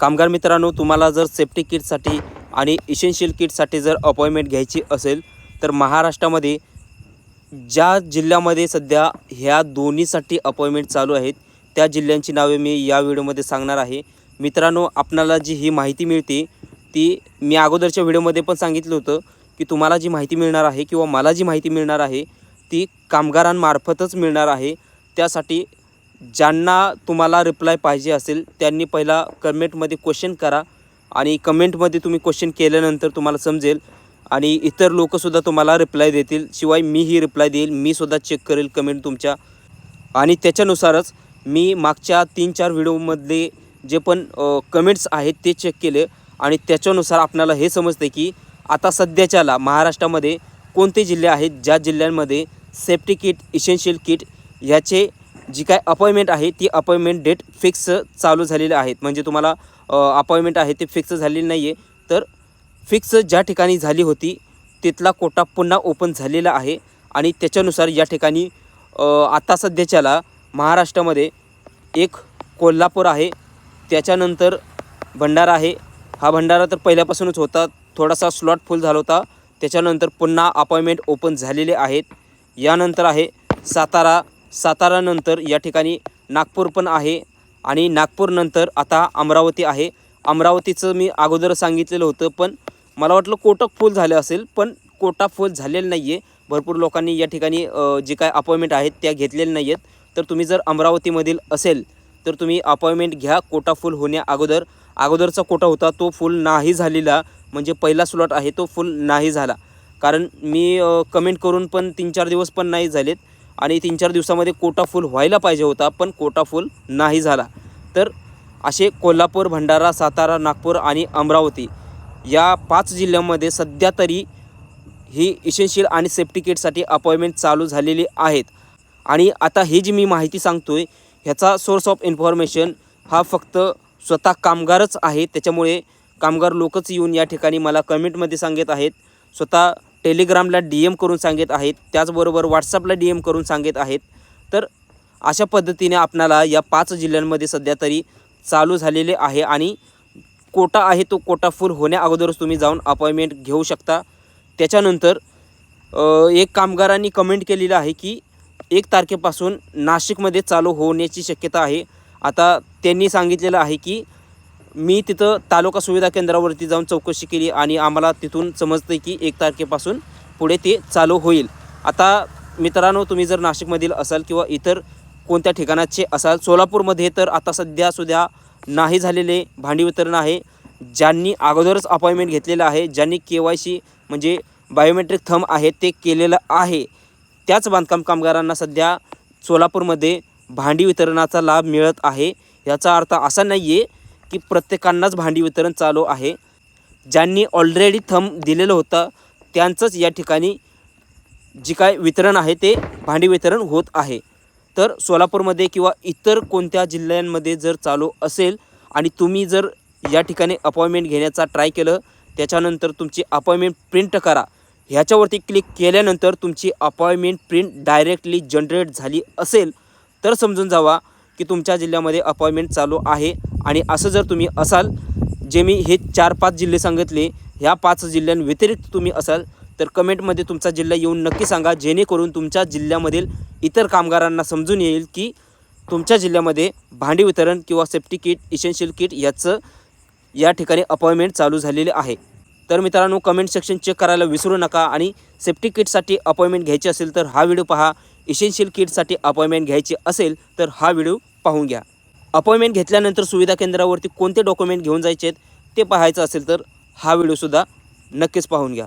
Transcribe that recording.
कामगार मित्रांनो तुम्हाला जर सेफ्टी किटसाठी आणि इसेन्शियल किटसाठी जर अपॉइंटमेंट घ्यायची असेल तर महाराष्ट्रामध्ये ज्या जिल्ह्यामध्ये सध्या ह्या दोन्हीसाठी अपॉइंटमेंट चालू आहेत त्या जिल्ह्यांची नावे मी या व्हिडिओमध्ये सांगणार आहे. मित्रांनो आपणाला जी ही माहिती मिळते ती मी अगोदरच्या व्हिडिओमध्ये पण सांगितलं होतं की तुम्हाला जी माहिती मिळणार आहे किंवा मला जी माहिती मिळणार आहे ती कामगारांमार्फतच मिळणार आहे. त्यासाठी ज्यांना तुम्हाला रिप्लाय पाहिजे असेल त्यांनी पहिला कमेंटमध्ये क्वेश्चन करा आणि कमेंटमध्ये तुम्ही क्वेश्चन केल्यानंतर तुम्हाला समजेल आणि इतर लोकसुद्धा तुम्हाला रिप्लाय देतील. शिवाय मीही रिप्लाय देईल मीसुद्धा चेक करेल कमेंट तुमच्या. आणि त्याच्यानुसारच मी मागच्या तीन चार व्हिडिओमधले जे पण कमेंट्स आहेत ते चेक केले आणि त्याच्यानुसार आपल्याला हे समजते की आता सध्याच्याला महाराष्ट्रामध्ये कोणते जिल्हे आहेत? ज्या जिल्ह्यांमध्ये सेफ्टी किट इसेन्शियल किट ह्याचे जी काय अपॉइंटमेंट आहे ती अपॉइंटमेंट डेट फिक्स चालू झालेले आहेत. म्हणजे तुम्हाला अपॉइंटमेंट आहे ते फिक्स झालेली नाही आहे तर फिक्स ज्या ठिकाणी झाली होती तिथला कोटा पुन्हा ओपन झालेला आहे. आणि त्याच्यानुसार या ठिकाणी आत्ता आता सध्याच्याला महाराष्ट्रामध्ये एक कोल्हापूर आहे. त्याच्यानंतर भंडारा आहे. हा भंडारा तर पहिल्यापासूनच होता. थोडासा स्लॉट फुल झाला होता. त्याच्यानंतर पुन्हा अपॉइंटमेंट ओपन झालेले आहेत. यानंतर आहे सातारा सातारानंतर या ठिकाणी नागपूर पण आहे आणि नागपूरनंतर आता अमरावती आहे. अमरावतीचं मी अगोदर सांगितलेलं होतं पण मला वाटलं कोटक फुल झालं असेल पण कोटा फुल झालेलं नाही आहे भरपूर लोकांनी या ठिकाणी जे काय अपॉइंटमेंट आहेत त्या घेतलेल्या नाही आहेत तर तुम्ही जर अमरावतीमधील असेल तर तुम्ही अपॉइंटमेंट घ्या कोटा फुल होण्या अगोदर. अगोदरचा कोटा होता तो फुल नाही झालेला. म्हणजे पहिला स्लॉट आहे तो फुल नाही झाला. कारण मी कमेंट करून पण तीन चार दिवस पण नाही झालेत. आणि तीन चार दिवसामध्ये कोटा फुल व्हायला पाहिजे होता पण कोटा फुल नाही झाला. तर असे कोल्हापूर भंडारा सातारा नागपूर आणि अमरावती या पाच जिल्ह्यांमध्ये सध्या तरी ही इशेन्शियल आणि सेफ्टी किटसाठी अपॉइंटमेंट चालू झालेली आहेत. आणि आता ही जी मी माहिती सांगतो आहे ह्याचा सोर्स ऑफ इन्फॉर्मेशन हा फक्त स्वतः कामगारच आहे. त्याच्यामुळे कामगार लोकच येऊन या ठिकाणी मला कमेंटमध्ये सांगत आहेत. स्वतः टेलिग्रामला डी एम करून सांगत आहेत त्याचबरोबर व्हॉट्सअपला डी एम करून सांगत आहेत. तर अशा पद्धतीने आपणाला या पाच जिल्ह्यांमध्ये सध्या तरी चालू झालेले आहे आणि कोटा आहे तो कोटा फुल होण्या अगोदरच तुम्ही जाऊन अपॉइंटमेंट घेऊ शकता. त्याच्यानंतर एक कामगारांनी कमेंट केलेलं आहे की एक तारखेपासून नाशिकमध्ये चालू होण्याची शक्यता आहे. आता त्यांनी सांगितलेलं आहे की मी तिथं तालुका सुविधा केंद्रावरती जाऊन चौकशी केली आणि आम्हाला तिथून समजतं की एक तारखेपासून पुढे ते चालू होईल. आता मित्रांनो तुम्ही जर नाशिकमधील असाल किंवा इतर कोणत्या ठिकाणाचे असाल सोलापूरमध्ये तर आता सध्या सुद्धा नाही झालेले भांडी वितरण आहे. ज्यांनी अगोदरच अपॉइंटमेंट घेतलेलं आहे ज्यांनी के वाय सी म्हणजे बायोमेट्रिक थंब आहे ते केलेलं आहे. त्याच बांधकाम कामगारांना सध्या सोलापूरमध्ये भांडी वितरणाचा लाभ मिळत आहे. याचा अर्थ असा नाही आहे की प्रत्येकांनाच भांडी वितरण चालू आहे. ज्यांनी ऑलरेडी थंब दिलेलं होतं त्यांचंच या ठिकाणी जी काय वितरण आहे ते भांडी वितरण होत आहे. तर सोलापूरमध्ये किंवा इतर कोणत्या जिल्ह्यांमध्ये जर चालू असेल आणि तुम्ही जर या ठिकाणी अपॉइंटमेंट घेण्याचा ट्राय केलं त्याच्यानंतर तुमची अपॉइंटमेंट प्रिंट करा. ह्याच्यावरती क्लिक केल्यानंतर तुमची अपॉइंटमेंट प्रिंट डायरेक्टली जनरेट झाली असेल तर समजून जावा की तुमच्या जिल्ह्यामध्ये अपॉइंटमेंट चालू आहे. आणि असं जर तुम्ही असाल जे मी हे चार पाच जिल्हे सांगितले ह्या पाच जिल्ह्यांव्यतिरिक्त तुम्ही असाल तर कमेंटमध्ये तुमचा जिल्हा येऊन नक्की सांगा जेणेकरून तुमच्या जिल्ह्यामधील इतर कामगारांना समजून येईल की तुमच्या जिल्ह्यामध्ये भांडी वितरण किंवा सेफ्टी किट इसेन्शियल किट याचं या ठिकाणी अपॉइंटमेंट चालू झालेले आहे. तर मित्रांनो कमेंट सेक्शन चेक करायला विसरू नका आणि सेफ्टी किटसाठी अपॉइंटमेंट घ्यायची असेल तर हा व्हिडिओ पहा. इसेन्शियल किटसाठी अपॉइंटमेंट घ्यायची असेल तर हा व्हिडिओ पाहून घ्या. अपॉइंटमेंट घेतल्यानंतर सुविधा केंद्रावरती कोणते डॉक्युमेंट घेऊन जायचे आहेत ते पाहायचं असेल तर हा व्हिडिओसुद्धा नक्कीच पाहून घ्या.